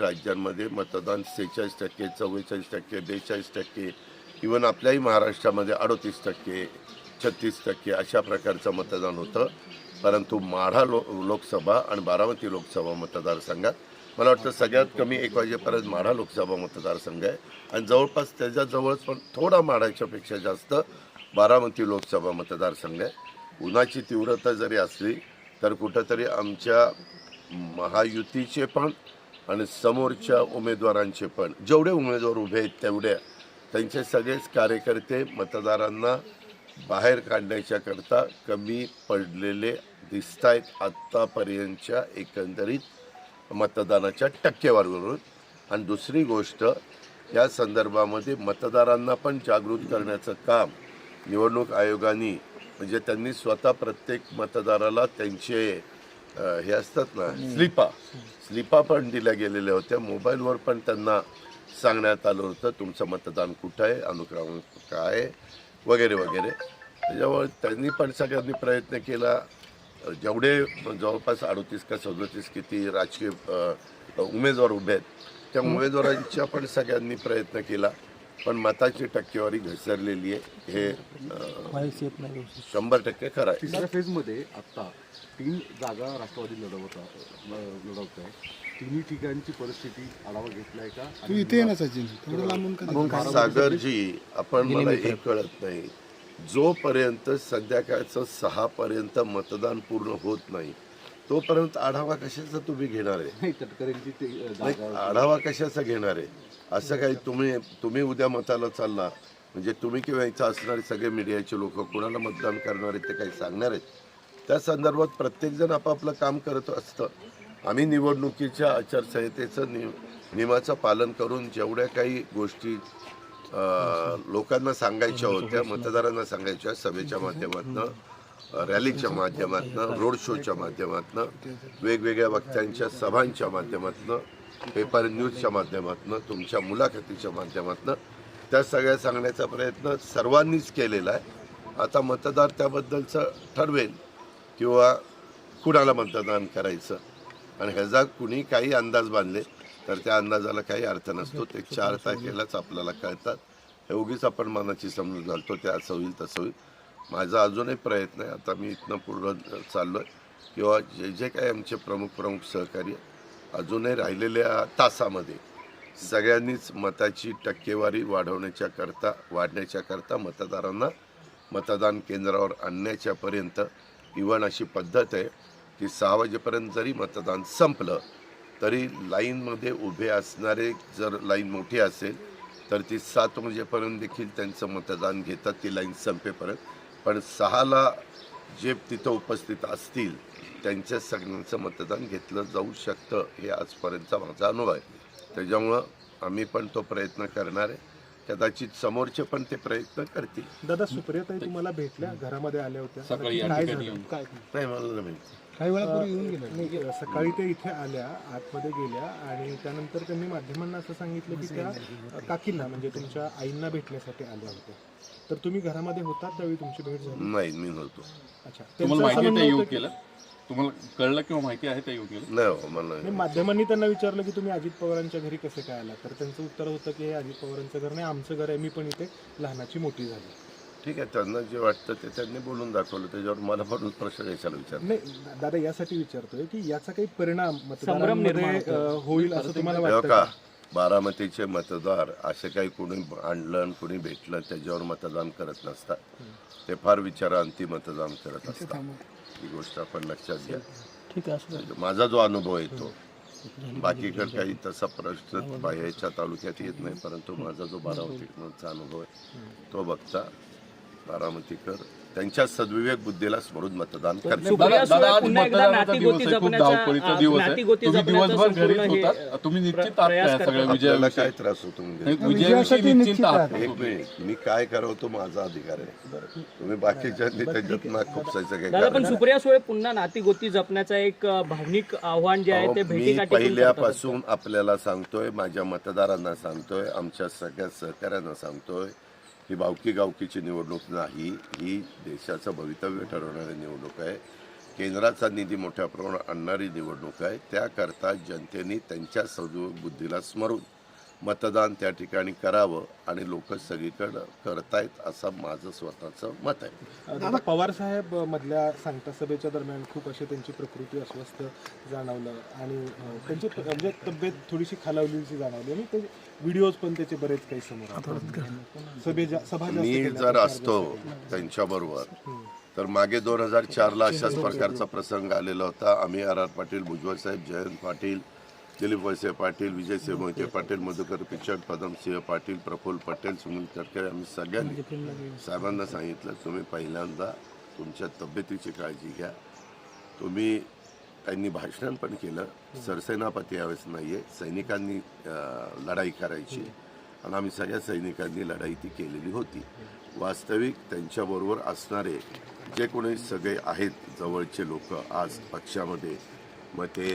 राज्यांमध्ये मतदान सेहेचाळीस टक्के चव्वेचाळीस टक्के बेचाळीस टक्के इवन आपल्याही महाराष्ट्रामध्ये अडतीस टक्के छत्तीस टक्के अशा प्रकारचं मतदान होतं. परंतु माढा लो लोकसभा आणि बारामती लोकसभा मतदारसंघात मला वाटतं सगळ्यात कमी एक वाजेपर्यंत माढा लोकसभा मतदारसंघ आहे. आणि जवळपास त्याच्याजवळच पण थोडा माढाच्यापेक्षा जास्त बारामती लोकसभा मतदारसंघ आहे. उन्हाची तीव्रता जरी असली तर कुठंतरी आमच्या महायुतीचे पण आणि समोरच्या उमेदवारांचे पण. जेवढे उमेदवार उभे आहेत तेवढे. त्यांचे सगळेच कार्यकर्ते मतदारांना बाहेर काढण्याच्याकरता कमी पडलेले दिसत आहेत आत्तापर्यंतच्या एकंदरीत मतदानाच्या टक्केवारीवरून. आणि दुसरी गोष्ट या संदर्भामध्ये मतदारांना पण जागृत करण्याचं काम निवडणूक आयोगाने म्हणजे त्यांनी स्वतः प्रत्येक मतदाराला त्यांचे हे असतात ना स्लिपा. स्लिपा पण दिल्या गेलेल्या होत्या. मोबाईलवर पण त्यांना सांगण्यात आलं होतं तुमचं मतदान कुठं आहे अनुक्रमांक काय वगैरे वगैरे. त्याच्यामुळे त्यांनी पण सगळ्यांनी प्रयत्न केला. जेवढे जवळपास अडोतीस का सदोतीस किती राजकीय उमेदवार उभे आहेत त्या उमेदवारांच्या पण सगळ्यांनी प्रयत्न केला. पण मताची टक्केवारी घसरलेली आहे. हे शंभर टक्के खरं आहे. तिसऱ्या फेजमध्ये आत्ता तीन जागा राष्ट्रवादी लढवत लढवत आहे तिन्ही ठिकाणची परिस्थिती आढावा घेतलाय का? तू इथे ना सचिन थोडं लांबून का सागरजी आपण मला एक कळत नाही. जोपर्यंत संध्याकाळचं सहा पर्यंत मतदान पूर्ण होत नाही तोपर्यंत आढावा कशाचा तुम्ही घेणार आहे? आढावा कशाचा घेणार आहे? असं काही तुम्ही तुम्ही उद्या मताला चालला म्हणजे तुम्ही किंवा इथं असणारे सगळे मीडियाचे लोक कोणाला मतदान करणार आहेत ते काही सांगणार आहेत. त्या संदर्भात प्रत्येकजण आपापलं काम करत असतं. आम्ही निवडणुकीच्या आचारसंहितेचं नि नियमाचं पालन करून जेवढ्या काही गोष्टी लोकांना सांगायच्या होत्या मतदारांना सांगायच्या सभेच्या माध्यमातनं रॅलीच्या माध्यमातनं रोड शोच्या माध्यमातनं वेगवेगळ्या वक्त्यांच्या सभांच्या माध्यमातनं पेपर न्यूजच्या माध्यमातून तुमच्या मुलाखतीच्या माध्यमातून त्या सगळ्या सांगण्याचा प्रयत्न सर्वांनीच केलेला आहे. आता मतदार त्याबद्दलचं ठरवेल किंवा कुणाला मतदान करायचं. आणि ह्याचा कुणी काही अंदाज बांधले तर त्या अंदाजाला काही अर्थ नसतो. ते चार तारखेलाच आपल्याला कळतात. हे उगीच आपण मनाची समजून घालतो ते असं होईल तसं होईल. माझा अजूनही प्रयत्न आहे. आता मी इथनं पूर्ण चाललो आहे किंवा जे जे काही आमचे प्रमुख प्रमुख सहकारी अजूनही राहिलेल्या तासामध्ये सगळ्यांनीच मताची टक्केवारी वाढवण्याच्या करता वाढण्याच्या करता मतदारांना मतदान केंद्रावर आणण्याच्यापर्यंत इव्हन अशी पद्धत आहे की सहा वाजेपर्यंत जरी मतदान संपलं तरी लाईनमध्ये उभे असणारे जर लाईन मोठी असेल तर ती सात वाजेपर्यंत देखील त्यांचं मतदान घेतात ती लाईन संपेपर्यंत. पण सहाला जे तिथं उपस्थित असतील त्यांच्या सगळ्यांचं मतदान घेतलं जाऊ शकतं हे आजपर्यंतचा माझा अनुभव आहे. त्याच्यामुळं आम्ही पण तो प्रयत्न करणार आहे. कदाचित समोरचे पण ते प्रयत्न करतील. दादा सुप्रियाताई तुम्हाला भेटल्या घरामध्ये आल्या होत्या. सकाळी या काय ठिकाणी झालं? काय? नाही मला नाही माहिती. काही वेळापूर्वी येऊन गेले नाही, सकाळी ते इथे आल्या आतमध्ये गेल्या आणि त्यानंतर त्यांनी माध्यमांना असं सांगितलं की त्या काकींना म्हणजे तुमच्या आईंना भेटण्यासाठी आल्या होत्या. तर तुम्ही घरामध्ये होता त्यावेळी तुमची भेट झाली? नाही मी नव्हतो. अच्छा. तुम्हाला त्यांचं असं माहिती आहे म्हणणं त्या येऊ होतं की- केलं? तुम्हाला कळलं किंवा माहिती आहे त्या येऊ केलं? नाही हो मला नाही, नाही. माध्यमांनी त्यांना विचारलं की तुम्ही अजित पवारांच्या घरी कसे काय आला तर त्यांचं उत्तर होतं की हे अजित पवारांचं घर नाही आमचं घर आहे. मी पण इथे लहानाची मोठी झाली. ठीक आहे त्यांना जे वाटतं ते त्यांनी बोलून दाखवलं. त्याच्यावर मला पण प्रश्न कशाला विचार. नाही दादा यासाठी विचारतोय की याचा काही परिणाम मतदारांमध्ये अं, होईल असं तुम्हाला वाटतं का? का? बारामतीचे मतदार असे काही कोणी आणलं आणि कोणी भेटलं त्याच्यावर मतदान करत नसतात. ते फार विचारांती मतदान करत असतात. ही गोष्ट आपण लक्षात घ्या. ठीक आहे माझा जो अनुभव आहे तो. बाकीकडे काही तसा प्रश्न बाहेरच्या तालुक्यात येत नाही परंतु माझा जो बारामतीचा अनुभव आहे तो बघता बारामतीकर त्यांच्या सद्विवेक बुद्धीला स्मरून मतदान खूप काय त्रास होतो म्हणजे? मी काय करावं तो माझा अधिकार आहे. तुम्ही त्याच्यात दादा कारण पण. सुप्रिया सुळे पुन्हा नातीगोती जपण्याचा एक भावनिक आव्हान जे आहे ते मी. पहिल्यापासून आपल्याला सांगतोय माझ्या मतदारांना सांगतोय आमच्या सगळ्या सहकाऱ्यांना सांगतोय ही भावकी गावकीची निवडणूक नाही ही देशाचं भवितव्य ठरवणारी निवडणूक आहे. केंद्राचा निधी मोठ्या प्रमाणात आणणारी निवडणूक आहे. त्याकरता जनतेने त्यांच्या बुद्धीला स्मरून मतदान त्या ठिकाणी करावं आणि लोक सगळीकडं करतायत असं माझं स्वतःचं मत आहे दादा पवार साहेब मधल्या सांगता सभेच्या दरम्यान खूप अशी त्यांची प्रकृती अस्वस्थ जाणवलं आणि त्यांची म्हणजे तब्येत थोडीशी खालावलेली जाणवली आणि ते व्हिडिओज पण त्याचे बरेच काही समोर आले. सभे जा- सभा जास्त मी जर असतो. त्यांच्याबरोबर तर मागे दोन हजार चारला अशाच प्रकारचा प्रसंग आलेला होता आम्ही आर आर पाटील भुजबळ साहेब जयंत पाटील दिलीप वळसे पाटील विजयसिंह मोहिते पाटील मधुकर पिचड पदमसिंह पाटील प्रफुल्ल पटेल सुनील तटकरे आम्ही सगळ्यांनी साहेबांना सांगितलं तुम्ही पहिल्यांदा तुमच्या तब्येतीची काळजी घ्या. तुम्ही त्यांनी भाषण पण केलं. सरसेनापती यावेळेस नाही आहे सैनिकांनी लढाई करायची. आणि आम्ही सगळ्या सैनिकांनी लढाई ती केलेली होती. वास्तविक त्यांच्याबरोबर असणारे जे कोणी सगळे आहेत जवळचे लोक आज पक्षामध्ये मग ते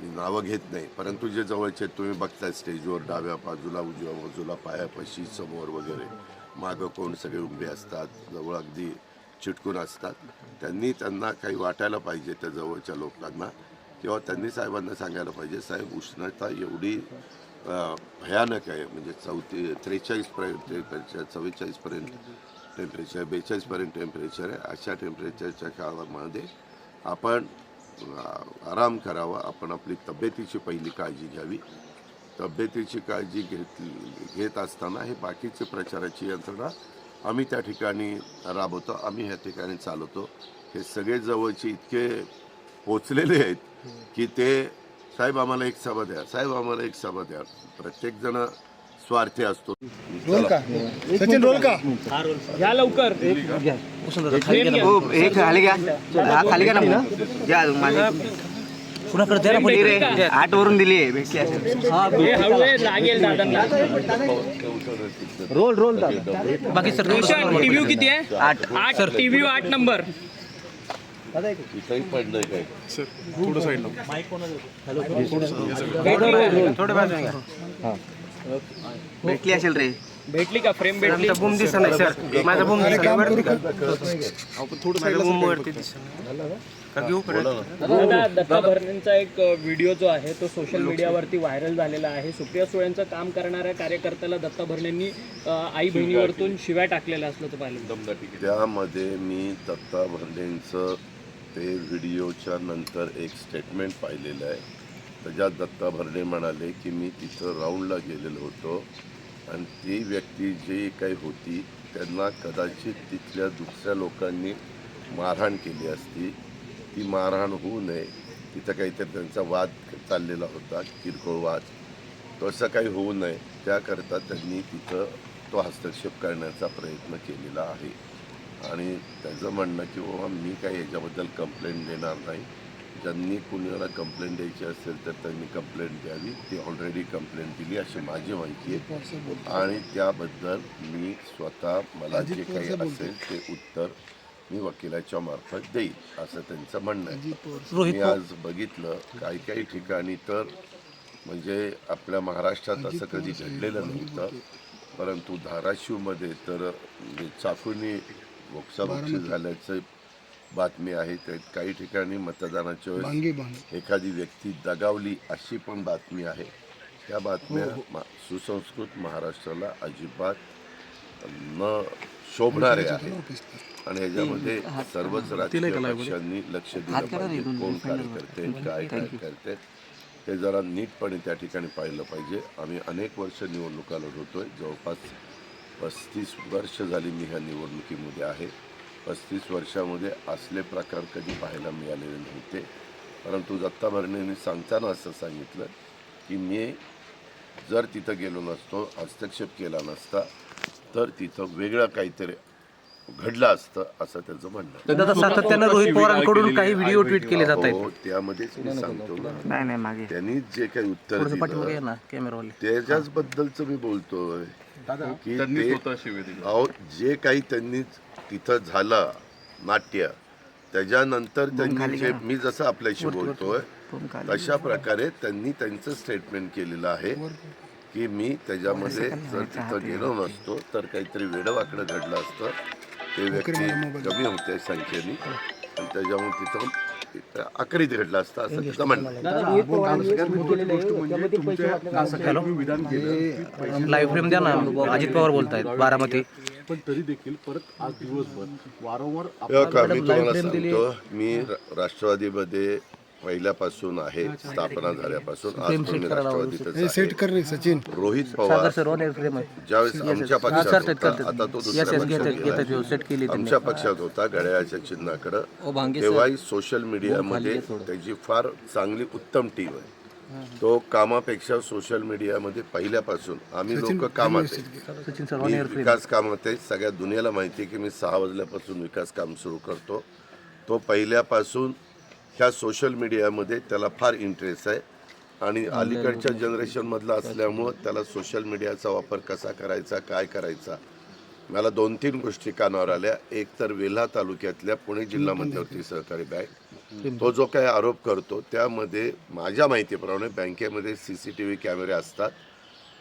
मी नावं घेत नाही. परंतु जे जवळचे आहेत, तुम्ही बघताय स्टेजवर डाव्या बाजूला उजव्या बाजूला पायापाशी समोर वगैरे. मागं कोण सगळे उभे असतात जवळ अगदी चिटकून असतात. त्यांनी त्यांना काही वाटायला पाहिजे त्या जवळच्या लोकांना. किंवा त्यांनी साहेबांना सांगायला पाहिजे साहेब उष्णता एवढी भयानक आहे. म्हणजे चौथी त्रेचाळीसपर्यंत टेम्परेचर चव्वेचाळीसपर्यंत टेम्परेचर बेचाळीसपर्यंत टेम्परेचर आहे. अशा टेम्परेचरच्या काळामध्ये आपण आराम करावा. आपण आपली तब्येतीची पहिली काळजी घ्यावी. तब्येतीची काळजी घेतली घेत असताना हे बाकीचे प्रचाराची यंत्रणा आम्ही त्या ठिकाणी राबवतो. आम्ही ह्या ठिकाणी चालवतो. हे सगळे जवळचे इतके पोचलेले आहेत की ते साहेब आम्हाला एक सभा द्या साहेब आम्हाला एक सभा द्या. प्रत्येकजण स्वार्थी असतो. रोल का सचिन रोल का घ्या लवकर. घ्या. हो हे खाली घ्या. हा खाली घ्या ना घ्या माझ्या कुणाकडे द्या ना रे. आठ वरून दिली आहे भेटली असेल. हे हळू आहे, लागेल दादांना. रोल रोल बाकी सर टीव्ही किती आहे? आठ. आठ टीव्ही आठ नंबर. थोडं भेटली असेल रे. भेटली का? फ्रेम भेटली आमचा बूम दिसत नाही सर. माझा बूम माझा बूम वरती दादा दत्ता भरणेंचा एक व्हिडिओ जो आहे तो सोशल मीडियावरती व्हायरल झालेला आहे. सुप्रिया सुळेंचं काम करणाऱ्या कार्यकर्त्याला दत्ता भरणेंनी आई बहिणीवरतून शिव्या टाकलेल्या असल्याचं पाहिलं. त्यामध्ये मी दत्ता भरलेंचं ते व्हिडिओच्या नंतर एक स्टेटमेंट पाहिलेलं आहे. त्याच्यात दत्ता भरणे म्हणाले की मी तिथं राऊंडला गेलेलो होतो आणि ती व्यक्ती जी काही होती त्यांना कदाचित तिथल्या दुसऱ्या लोकांनी मारहाण केली असती. ती मारहाण होऊ नये. तिथं काहीतरी त्यांचा वाद चाललेला होता किरकोळ वाद. तसं काही होऊ नये. त्याकरता त्यांनी तिथं तो हस्तक्षेप करण्याचा प्रयत्न केलेला आहे. आणि त्याचं म्हणणं की बाबा मी काही याच्याबद्दल कंप्लेंट देणार नाही. ज्यांनी कुणाला कंप्लेंट द्यायची असेल तर त्यांनी कंप्लेंट द्यावी. ती ऑलरेडी कंप्लेंट दिली अशी माझी माहिती आहे. आणि त्याबद्दल मी स्वतः मला जे काही असेल ते उत्तर मी वकिलाच्या मार्फत देईल असं त्यांचं म्हणणं आहे. मी आज बघितलं काही काही ठिकाणी तर म्हणजे आपल्या महाराष्ट्रात असं कधी घडलेलं नव्हतं. परंतु धाराशिवमध्ये तर म्हणजे चाकूनी बोक्साबोक्षी झाल्याचं बातमी आहे त्यात काही ठिकाणी मतदानाच्या वेळेस एखादी व्यक्ती दगावली अशी पण बातमी आहे. त्या बातम्या मा- सुसंस्कृत महाराष्ट्राला अजिबात न शोभणारे आहेत. आणि ह्याच्यामध्ये सर्वच राजकीय पक्षांनी लक्ष दिलं पाहिजे. कोण कार्यकर्ते काय काय करते हे जरा नीटपणे त्या ठिकाणी पाहिलं पाहिजे. आम्ही अनेक वर्ष निवडणुका लढवतोय जवळपास पस्तीस वर्ष झाली मी ह्या निवडणुकीमध्ये आहे. पस्तीस वर्षामध्ये असले प्रकार कधी पाहायला मिळालेले नव्हते. परंतु दत्ता भरणेंनी सांगताना असं सांगितलं की मी जर तिथं गेलो नसतो हस्तक्षेप केला नसता तर तिथं वेगळं काहीतरी घडलं असतं असं त्याचं म्हणणं. दादा सातत्यानं रोहित पवारांकडून काही व्हिडिओ ट्विट केले जात आहेत. हो त्यामध्येच मी सांगतो ना. नाही नाही मागे. त्यांनी जे काही उत्तर दिलं त्याच्याच बद्दलच मी बोलतोय. की ते अहो जे काही त्यांनी तिथं झालं नाट्य त्याच्यानंतर त्यांनी जे मी जसं आपल्याशी बोलतोय तशा प्रकारे त्यांनी त्यांचं स्टेटमेंट केलेलं आहे की मी त्याच्यामध्ये जर तिथं गेलो नसतो तर काहीतरी वेडवाकडं घडलं असतं. ते व्यक्ती कमी होते संख्येने. आणि त्याच्यामुळे तिथं आकरीत घडलं असतं असं तिथं म्हणणं आहे लाईव्ह फ्रेम द्या ना अजित पवार बोलतायत बारामती. पण तरी देखील परत आज दिवसभर वारंवार हे मी तुम्हाला सांगतो मी रा- राष्ट्रवादीमध्ये पहिल्यापासून आहे स्थापना झाल्यापासून राष्ट्रवादीतच सचिन. रोहित सागर पवार ज्यावेळेस आमच्या पक्षात होता. आता तो दुसऱ्या पक्षात घेतात, गेलाय. सेट केली त्यांनी. आमच्या पक्षात होता घड्याळाच्या चिन्हाकडं तेव्हाही सोशल मीडियामध्ये त्याची फार चांगली उत्तम टीम आहे. तो कामापेक्षा सोशल मीडियामध्ये पहिल्यापासून आम्ही लोक कामात मी विकास कामात आहे सगळ्या दुनियाला माहिती आहे की मी सहा वाजल्यापासून विकास काम सुरू करतो. तो पहिल्यापासून ह्या सोशल मीडियामध्ये त्याला फार इंटरेस्ट आहे. आणि अलीकडच्या जनरेशनमधला असल्यामुळं त्याला सोशल मीडियाचा वापर कसा करायचा काय करायचा मला दोन तीन गोष्टी कानावर आल्या. एक तर वेल्हा तालुक्यातल्या पुणे जिल्हा मध्यवर्ती सहकारी बँक तो जो काही आरोप करतो त्यामध्ये माझ्या माहितीप्रमाणे बँकेमध्ये सी सी टी व्ही कॅमेरे असतात.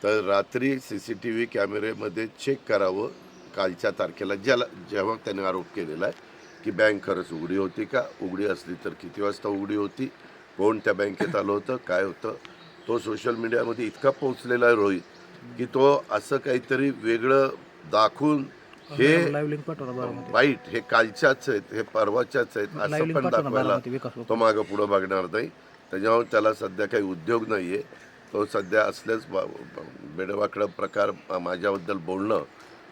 तर रात्री सी सी टी व्ही कॅमेरेमध्ये चेक करावं कालच्या तारखेला ज्याला जेव्हा त्याने आरोप केलेला आहे. की बँक खरंच उघडी होती का? उघडी असली तर किती वाजता उघडी होती? कोण त्या बँकेत आलं होतं? काय होतं? तो सोशल मीडियामध्ये इतका पोहोचलेला आहे रोहित की तो असं काहीतरी वेगळं दाखवून हे वाईट हे कालच्याच आहेत हे परवाच्याच आहेत असं पण दाखवायला तो मागं पुढं बघणार नाही. त्याच्यामुळे त्याला सध्या काही उद्योग नाही आहे तो सध्या ब- बेडवाकडं प्रकार माझ्याबद्दल बोलणं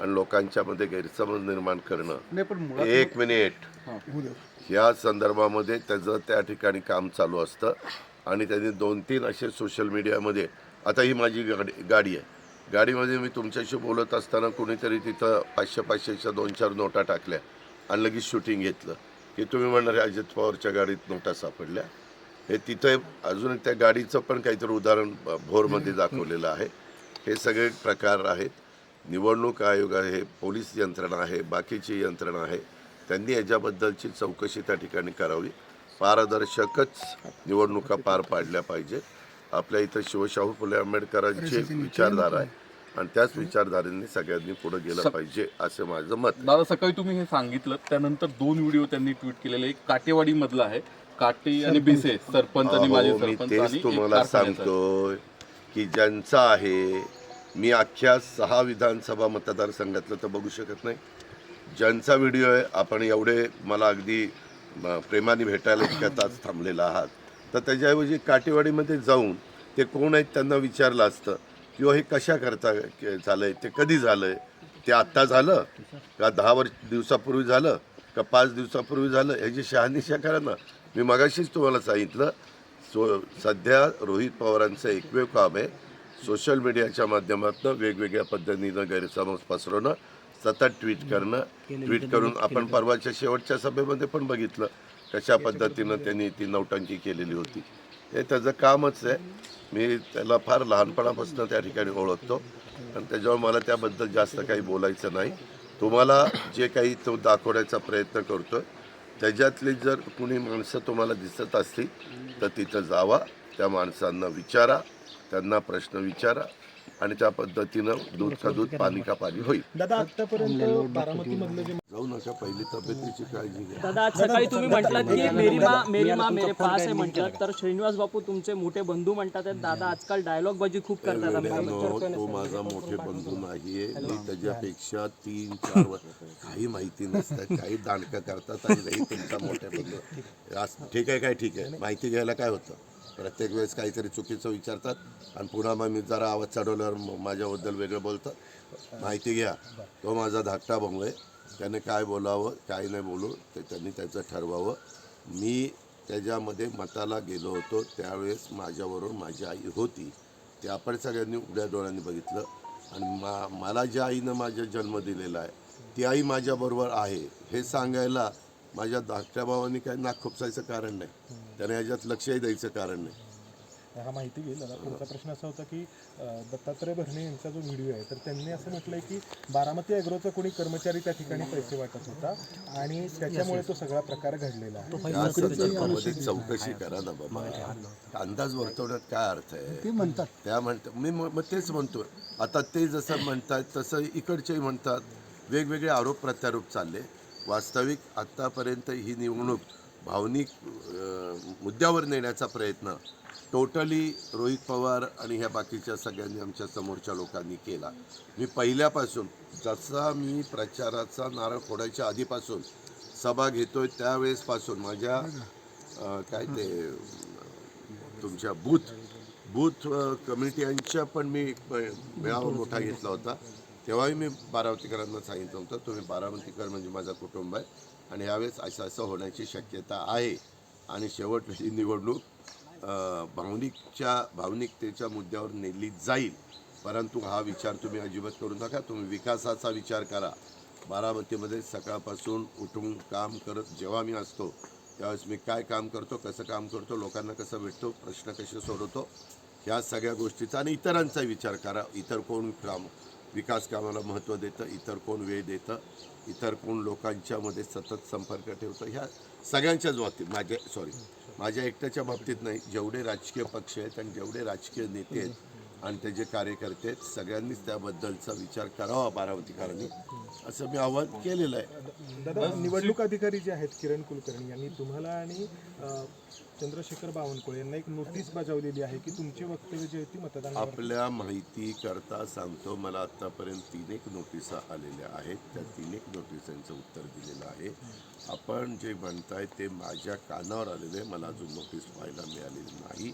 आणि लोकांच्यामध्ये गैरसमज निर्माण करणं. एक मिनिट. ह्या संदर्भामध्ये त्याचं त्या ठिकाणी काम चालू असतं आणि त्यांनी दोन तीन असे सोशल मीडियामध्ये आता ही माझी गाडी गाडी आहे. गाडीमध्ये मी तुमच्याशी बोलत असताना कोणीतरी तिथं पाचशे पाचशेच्या दोन चार नोटा टाकल्या आणि लगेच शूटिंग घेतलं. की तुम्ही म्हणणार अजित पवारच्या गाडीत नोटा सापडल्या? हे तिथं अजून त्या गाडीचं पण काहीतरी उदाहरण भोरमध्ये दाखवलेलं आहे. हे सगळे प्रकार आहेत. निवडणूक आयोग आहे पोलीस यंत्रणा आहे बाकीची यंत्रणा आहे त्यांनी याच्याबद्दलची चौकशी त्या ठिकाणी करावी. पारदर्शकच निवडणुका पार पाडल्या पाहिजेत आपल्या इथं शिवशाहू फुले आंबेडकरांची विचारधारा आहे. आणि त्याच विचारधारेने सगळ्यांनी पुढे गेलं पाहिजे असं माझं मत. दादा सकाळी तुम्ही हे सांगितलं. त्यानंतर दोन व्हिडिओ त्यांनी ट्विट केलेले. एक काटेवाडी मधला आहे. काटे आणि बिसे सरपंच आणि माजी अहो, मी सरपंच तेच तुम्हाला. सांगतोय की ज्यांचा आहे मी अख्ख्या सहा विधानसभा मतदारसंघातलं तर बघू शकत नाही. ज्यांचा व्हिडिओ आहे आपण एवढे मला अगदी म, प्रेमाने भेटायला इतक्या तास थांबलेला आहात. तर त्याच्याऐवजी काटेवाडीमध्ये जाऊन ते कोण आहेत त्यांना विचारलं असतं किंवा हे कशा करता के- आहे ते कधी झालं आहे ते आत्ता झालं? का दहा वर्ष दिवसापूर्वी झालं? का पाच दिवसापूर्वी झालं? ह्याची शहानिशा करा ना मी मगाशीच तुम्हाला सांगितलं सो सध्या रोहित पवारांचं एकमेव काम आहे सोशल मीडियाच्या माध्यमातून वेगवेगळ्या पद्धतीनं गैरसमज पसरवणं सतत ट्विट करणं ट्विट करून आपण परवाच्या शेवटच्या सभेमध्ये पण बघितलं कशा पद्धतीनं त्यांनी ती नौटंकी केलेली होती. हे त्याचं कामच आहे. मी त्याला फार लहानपणापासून त्या ठिकाणी ओळखतो. आणि त्याच्यावर मला त्याबद्दल जास्त काही बोलायचं नाही. तुम्हाला जे काही तो दाखवण्याचा प्रयत्न करतो त्याच्यातली जर कुणी माणसं तुम्हाला दिसत असतील तर तिथं जावा. त्या माणसांना विचारा. त्यांना प्रश्न विचारा आणि त्या पद्धतीनं दूध का दूध पाणी का पाणी होईल दादा आतापर्यंत बारामतीमधलं जे जाऊ नका पहिली तब्येतीची काळजी घ्या. दादा आज सकाळी तुम्ही म्हटलात की मेरी मा मेरी मा मेरे पास आहे म्हटलं. तर श्रीनिवास बापू तुमचे मोठे बंधू म्हणतात दादा आजकाल डायलॉग बाजी खूप करतात. वेड्यानो, तो माझा मोठे बंधू नाहीये. मी त्याच्यापेक्षा तीन चार वर्ष काही माहिती नसतात काही दांडकं करतात आणि नाही तुमचा मोठे बंधू. आज ठीक आहे काय? ठीक आहे. माहिती घ्यायला काय होतं? प्रत्येक वेळेस काहीतरी चुकीचं विचारतात आणि पुन्हा मग मी जरा आवाज चढवल्यावर माझ्याबद्दल वेगळं बोलतात. माहिती घ्या. तो माझा धाकटा बंगू आहे. त्याने काय बोलावं काय नाही बोलू ते त्यांनी त्याचं ठरवावं. मी त्याच्यामध्ये मताला गेलो होतो. त्यावेळेस माझ्याबरोबर माझी आई होती. ते आपण सगळ्यांनी उघड्या डोळ्यांनी बघितलं. आणि मा मला ज्या आईनं माझा जन्म दिलेला आहे ती आई माझ्याबरोबर आहे हे सांगायला माझ्या धाकट्या भावाने काही नाक खुपसायचं कारण नाही. त्याने ह्याच्यात लक्षही द्यायचं कारण नाही. हा माहिती घेईल. दादा पुढचा प्रश्न असा होता की दत्तात्रय भरणे यांचा जो व्हिडिओ आहे तर त्यांनी असं म्हटलंय की बारामती अॅग्रोचा कोणी कर्मचारी त्या ठिकाणी पैसे वाटत होता आणि त्याच्यामुळे तो सगळा प्रकार घडलेला आहे. चौकशी करा ना बाबा. अंदाज वर्तवण्यात काय अर्थ आहे? ते म्हणतात. त्या म्हणतात मी म- मग तेच म्हणतो आता ते जसं म्हणतात तसं इकडचेही म्हणतात. वेगवेगळे आरोप प्रत्यारोप चालले. वास्तविक आत्तापर्यंत ही निवडणूक भावनिक मुद्द्यावर नेण्याचा प्रयत्न टोटली रोहित पवार आणि ह्या बाकीच्या सगळ्यांनी आमच्या समोरच्या लोकांनी केला. मी पहिल्यापासून जसा मी प्रचाराचा नारळ फोडायच्या आधीपासून सभा घेतोय त्यावेळेसपासून माझ्या काय ते तुमच्या बूथ बूथ कमिटी यांच्या पण मी एक मेळावा मोठा घेतला होता. तेव्हाही मी बारामतीकरांना सांगितलं होतं तुम्ही बारामतीकर म्हणजे माझा कुटुंब आहे आणि यावेळेस असं असं होण्याची शक्यता आहे. आणि शेवटची निवडणूक भावनिकच्या भावनिकतेच्या मुद्द्यावर नेली जाईल. परंतु हा विचार तुम्ही अजिबात करू नका. तुम्ही विकासाचा विचार करा. बारामतीमध्ये सकाळपासून उठून काम करत जेव्हा मी असतो त्यावेळेस मी काय काम करतो कसं काम करतो लोकांना कसं भेटतो प्रश्न कसे सोडवतो ह्या सगळ्या गोष्टीचा आणि इतरांचा विचार करा. इतर कोण काम विकास कामाला महत्त्व देतं इतर कोण वेळ देतं इतर कोण लोकांच्यामध्ये सतत संपर्क ठेवतं ह्या सगळ्यांच्याच बाबतीत माझ्या सॉरी माझ्या एकट्याच्या बाबतीत नाही जेवढे राजकीय पक्ष आहेत आणि जेवढे राजकीय नेते आहेत आणि त्याचे कार्यकर्ते आहेत सगळ्यांनीच त्याबद्दलचा विचार करावा बारामतीकरांनी. असं मी आवाहन केलेलं आहे. दादा निवडणूक अधिकारी जे आहेत किरण कुलकर्णी यांनी तुम्हाला आणि चंद्रशेखर बावनकुळे यांना एक नोटीस बजावलेली आहे की तुमची वक्तव्य जी आहे ती मतदान आपल्या माहिती करता सांगतो मला आतापर्यंत तीन एक नोटिसा आलेल्या आहेत. त्या तीन एक नोटिसांचं उत्तर दिलेलं आहे. आपण जे म्हणताय ते माझ्या कानावर आलेलं आहे. मला अजून नोटीस व्हायला मिळालेली नाही.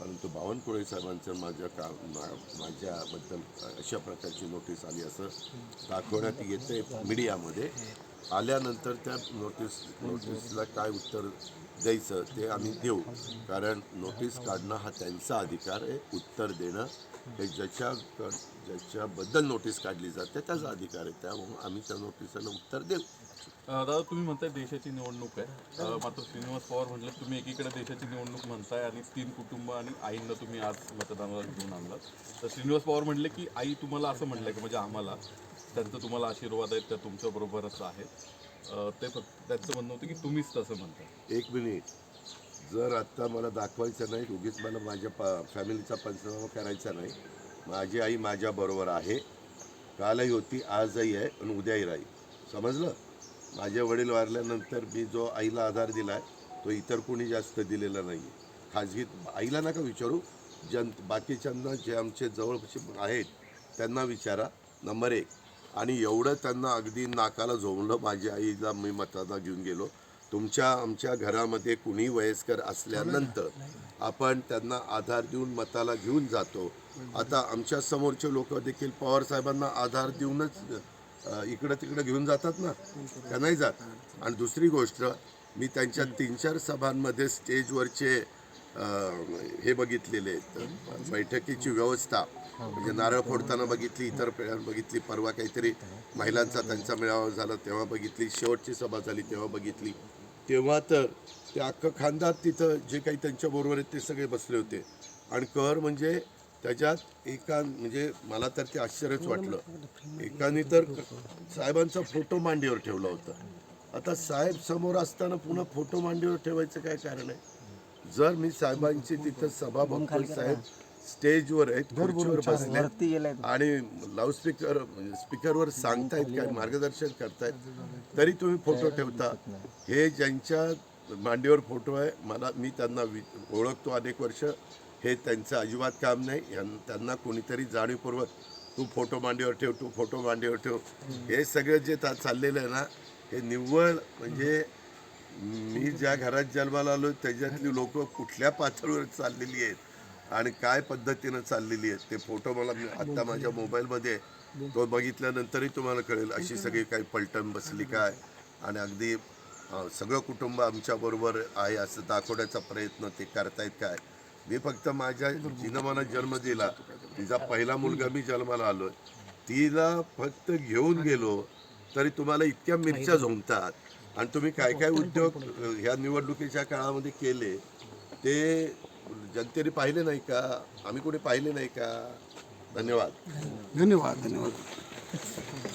परंतु बावनकुळे साहेबांचं माझ्या का मा- माझ्याबद्दल अशा प्रकारची नोटीस आली असं दाखवण्यात येते मीडियामध्ये. आल्यानंतर त्या नोटीस नोटीसला काय उत्तर द्यायचं ते आम्ही देऊ. कारण नोटीस काढणं हा त्यांचा अधिकार आहे. उत्तर देणं हे ज्याच्या ज्याच्याबद्दल नोटीस काढली जाते त्याचा अधिकार आहे. त्यामुळे आम्ही त्या नोटिसाला उत्तर देऊ. दादा तुम्ही म्हणताय देशाची निवडणूक आहे. मात्र श्रीनिवास पवार म्हटलं तुम्ही एकीकडे देशाची निवडणूक म्हणताय आणि तीन कुटुंब आणि आईंना तुम्ही आज मतदानाला घेऊन आणलात. तर श्रीनिवास पवार म्हटले की आई तुम्हाला असं म्हटलं की? म्हणजे आम्हाला. त्यांचं तुम्हाला आशीर्वाद आहेत त्या तुमच्या बरोबरच आहेत. ते फक्त त्यांचं म्हणणं होतं की तुम्हीच तसं म्हणताय. एक मिनिट. जर आत्ता मला दाखवायचं नाही उगीच मला माझ्या पा फॅमिलीचा पंचनामा करायचा नाही. माझी आई माझ्याबरोबर आहे. कालही होती आजही आहे आणि उद्याही राहील. समजलं? माझे वडील वारल्यानंतर मी जो आईला आधार दिला आहे तो इतर कोणी जास्त दिलेला नाही आहे खाजगी आईला नका विचारू जन बाकीच्यांना जे आमचे जवळचे आहेत त्यांना विचारा. नंबर एक. आणि एवढं त्यांना अगदी नाकाला झोंबलं माझ्या आईला मी मताना घेऊन गेलो. तुमच्या आमच्या घरामध्ये कुणी वयस्कर असल्यानंतर आपण त्यांना आधार देऊन मताला घेऊन जातो. आता आमच्या समोरचे लोक देखील पवार साहेबांना आधार देऊनच इकडं तिकडं घेऊन जातात ना का नाही जात? आणि दुसरी गोष्ट मी त्यांच्या तीन चार सभांमध्ये स्टेजवरचे हे बघितलेले आहेत. बैठकीची व्यवस्था म्हणजे नारळ फोडताना बघितली इतर बघितली परवा काहीतरी महिलांचा त्यांचा मेळावा झाला तेव्हा बघितली शेवटची सभा झाली तेव्हा बघितली. तेव्हा तर ते अख्खं खानदार तिथं जे काही त्यांच्याबरोबर आहेत ते सगळे बसले होते. आणि कर म्हणजे त्याच्यात एका म्हणजे मला तर ते आश्चर्यच वाटलं. एकाने तर साहेबांचा फोटो मांडीवर ठेवला होता. आता साहेब समोर असताना पुन्हा फोटो मांडीवर ठेवायचं काय कारण आहे? जर मी साहेबांची तिथं सभा बघतोय साहेब स्टेजवर आहेत खुर्चीवर बसले आणि लाऊडस्पीकर म्हणजे स्पीकरवर सांगतायत काय मार्गदर्शन करतायत तरी तुम्ही फोटो ठेवता. हे ज्यांच्या मांडीवर फोटो आहे मला मी त्यांना ओळखतो अनेक वर्ष. हे त्यांचं अजिबात काम नाही. यां- त्यांना कोणीतरी जाणीवपूर्वक तू फोटो मांडीवर ठेव तू फोटो मांडीवर ठेव. हे सगळं जे ता चाललेलं आहे ना हे निव्वळ म्हणजे मी ज्या घरात जन्माला आलो त्याच्यातली लोक कुठल्या पातळीवर चाललेली आहेत आणि काय पद्धतीनं चाललेली आहेत ते फोटो मला मी आत्ता माझ्या मोबाईलमध्ये तो बघितल्यानंतरही तुम्हाला कळेल अशी सगळी काही पलटण बसली काय. आणि अगदी सगळं कुटुंब आमच्याबरोबर आहे असं दाखवण्याचा प्रयत्न ते करतायत काय. मी फक्त माझ्या जिनं मला जन्म दिला. तिचा पहिला मुलगा मी जन्माला आलोय. तिला फक्त घेऊन गेलो तरी तुम्हाला इतक्या मिरच्या झोंबतात. आणि तुम्ही काय काय उद्योग ह्या निवडणुकीच्या काळामध्ये केले ते जनतेने पाहिले नाही का? आम्ही कोणी पाहिले नाही का? धन्यवाद. धन्यवाद धन्यवाद.